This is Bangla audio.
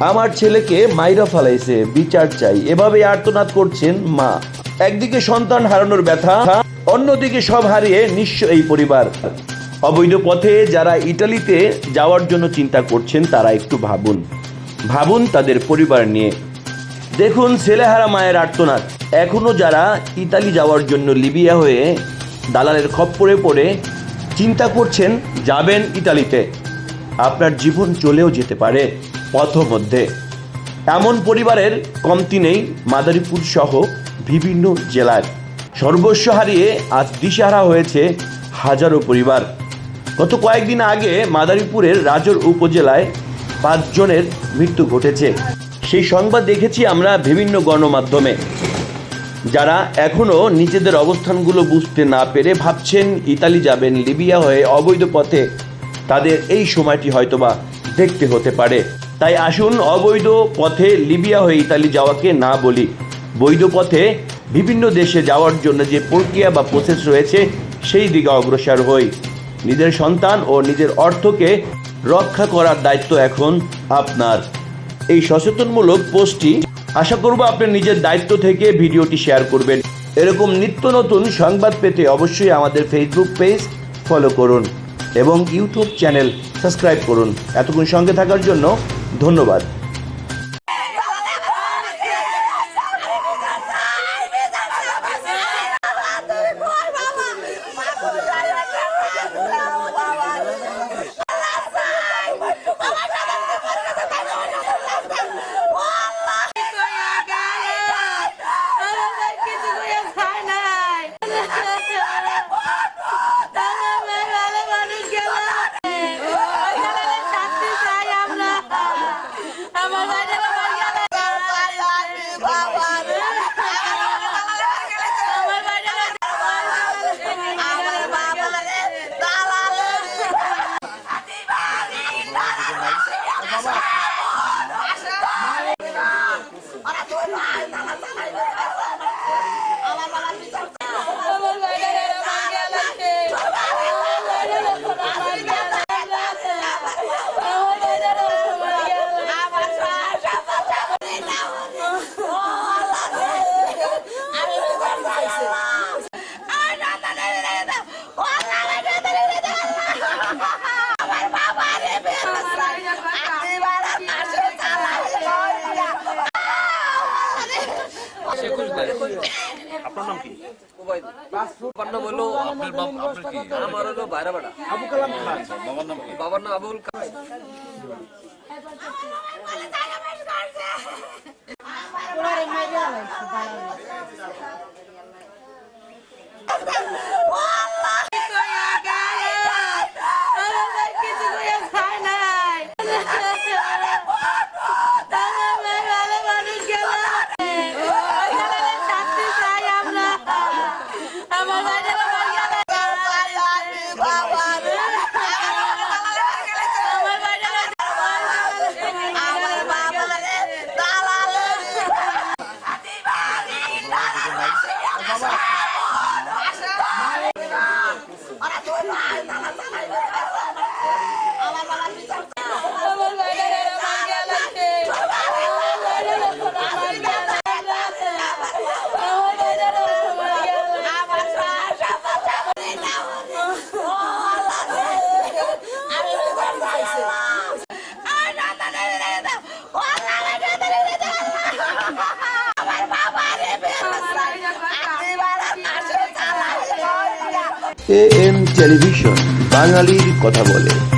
আমার ছেলেকে মাইরা ফালাইছে, বিচার চাই। এভাবে আর্তনাদ করছেন মা। একদিকে সন্তান হারানোর ব্যথা, অন্যদিকে সব হারিয়ে নিঃস্ব এই পরিবার। অবৈধ পথে যারা ইটালিতে যাওয়ার জন্য চিন্তা করছেন, তারা একটু ভাবুন। ভাবুন তাদের পরিবার নিয়ে। দেখুন ছেলেহারা মায়ের আর্তনাদ। এখনও যারা ইতালি যাওয়ার জন্য লিবিয়া হয়ে দালালের খপ্পরে পড়ে, চিন্তা করছেন, যাবেন ইতালিতে। আপনার জীবন চলেও যেতে পারে। পথমধ্যে এমন পরিবারের কমতি নেই মাদারীপুর সহ বিভিন্ন জেলার। সর্বস্ব হারিয়ে আজ দিশাহারা হয়েছে হাজারো পরিবার। গত কয়েকদিন আগে মাদারীপুরের রাজর উপজেলায় পাঁচজনের মৃত্যু ঘটেছে। সেই সংবাদ দেখেছি আমরা বিভিন্ন গণমাধ্যমে। যারা এখনও নিজেদের অবস্থানগুলো বুঝতে না পেরে ভাবছেন, ইতালি যাবেন, লিবিয়া হয়ে অবৈধ পথে, তাদের এই সময়টি হয়তোবা দেখতে হতে পারে। তাই আসুন অবৈধ পথে লিবিয়া হয়ে ইতালি যাওয়াকে না বলি। বৈধ পথে বিভিন্ন দেশে যাওয়ার জন্য যে প্রক্রিয়া বা প্রসেস রয়েছে, সেই দিকে অগ্রসর হই। নিজের সন্তান ও নিজের অর্থকে রক্ষা করার দায়িত্ব এখন আপনার। এই সচেতনমূলক পোস্টটি আশা করব আপনি নিজের দায়িত্ব থেকে ভিডিওটি শেয়ার করবেন। এরকম নিত্য নতুন সংবাদ পেতে অবশ্যই আমাদের ফেসবুক পেজ ফলো করুন এবং ইউটিউব চ্যানেল সাবস্ক্রাইব করুন। এতক্ষণ সঙ্গে থাকার জন্য ধন্যবাদ। আপনার নাম কি? হলো আপনার বাপ আপনার কি আমার হলো বাইরা বাড়া আবু কালাম। খান বাবার নাম কি বাবার নাম আবুল কালাম। আমার এ এম টেলিভিশন বাঙালির কথা বলে।